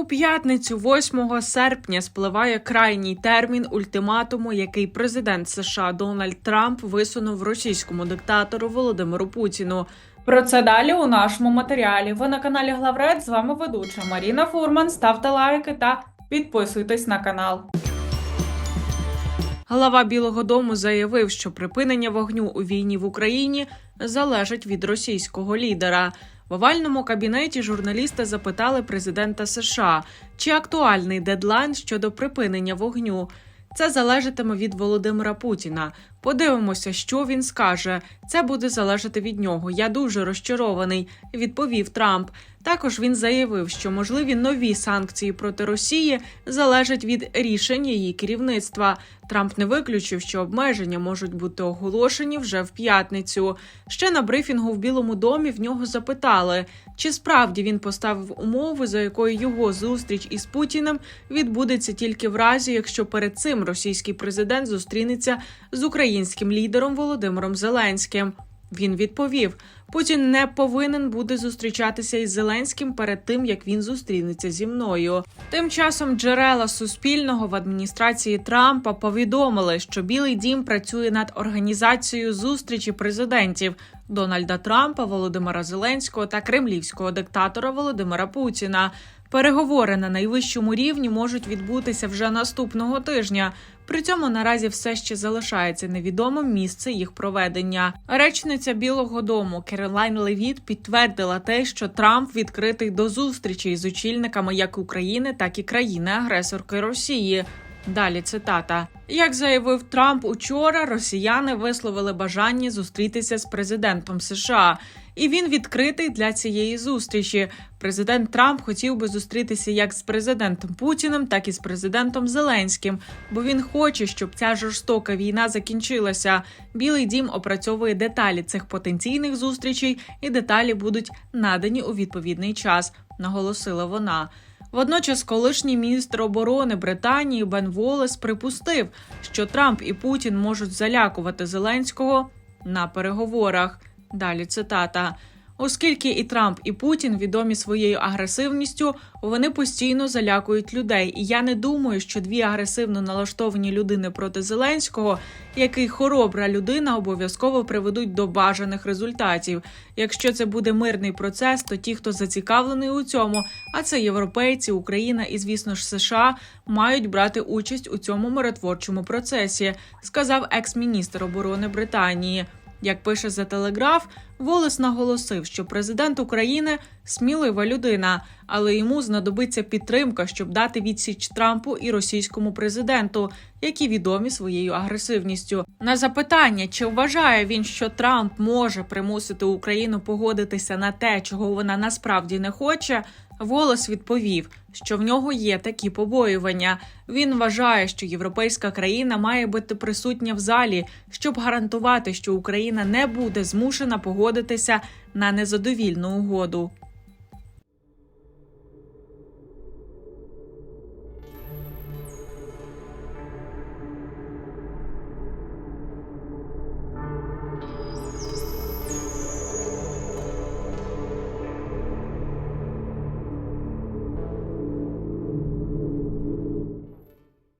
У п'ятницю, 8 серпня, спливає крайній термін ультиматуму, який президент США Дональд Трамп висунув російському диктатору Володимиру Путіну. Про це далі у нашому матеріалі. Ви на каналі Главред. З вами ведуча Маріна Фурман. Ставте лайки та підписуйтесь на канал. Глава Білого Дому заявив, що припинення вогню у війні в Україні залежить від російського лідера. В овальному кабінеті журналісти запитали президента США, чи актуальний дедлайн щодо припинення вогню. Це залежатиме від Володимира Путіна. Подивимося, що він скаже. Це буде залежати від нього. Я дуже розчарований, відповів Трамп. Також він заявив, що можливі нові санкції проти Росії залежать від рішень її керівництва. Трамп не виключив, що обмеження можуть бути оголошені вже в п'ятницю. Ще на брифінгу в Білому домі в нього запитали, чи справді він поставив умови, за якою його зустріч із Путіним відбудеться тільки в разі, якщо перед цим російський президент зустрінеться з українським лідером Володимиром Зеленським. Він відповів: Путін не повинен буде зустрічатися із Зеленським перед тим, як він зустрінеться зі мною. Тим часом джерела Суспільного в адміністрації Трампа повідомили, що Білий Дім працює над організацією зустрічі президентів Дональда Трампа, Володимира Зеленського та кремлівського диктатора Володимира Путіна. Переговори на найвищому рівні можуть відбутися вже наступного тижня. При цьому наразі все ще залишається невідомим місце їх проведення. Речниця Білого Дому Керолайн Левіт підтвердила те, що Трамп відкритий до зустрічі з очільниками як України, так і країни-агресорки Росії. Далі цитата: як заявив Трамп учора, росіяни висловили бажання зустрітися з президентом США, і він відкритий для цієї зустрічі. Президент Трамп хотів би зустрітися як з президентом Путіним, так і з президентом Зеленським, бо він хоче, щоб ця жорстока війна закінчилася. Білий дім опрацьовує деталі цих потенційних зустрічей, і деталі будуть надані у відповідний час, наголосила вона. Водночас, колишній міністр оборони Британії Бен Волес припустив, що Трамп і Путін можуть залякувати Зеленського на переговорах. Далі цитата. Оскільки і Трамп, і Путін відомі своєю агресивністю, вони постійно залякують людей. І я не думаю, що дві агресивно налаштовані людини проти Зеленського, який хоробра людина, обов'язково приведуть до бажаних результатів. Якщо це буде мирний процес, то ті, хто зацікавлений у цьому, а це європейці, Україна і, звісно ж, США, мають брати участь у цьому миротворчому процесі, сказав екс-міністр оборони Британії. Як пише The Telegraph, Волес наголосив, що президент України смілива людина, але йому знадобиться підтримка, щоб дати відсіч Трампу і російському президенту, які відомі своєю агресивністю. На запитання, чи вважає він, що Трамп може примусити Україну погодитися на те, чого вона насправді не хоче. Волос відповів, що в нього є такі побоювання. Він вважає, що європейська країна має бути присутня в залі, щоб гарантувати, що Україна не буде змушена погодитися на незадовільну угоду.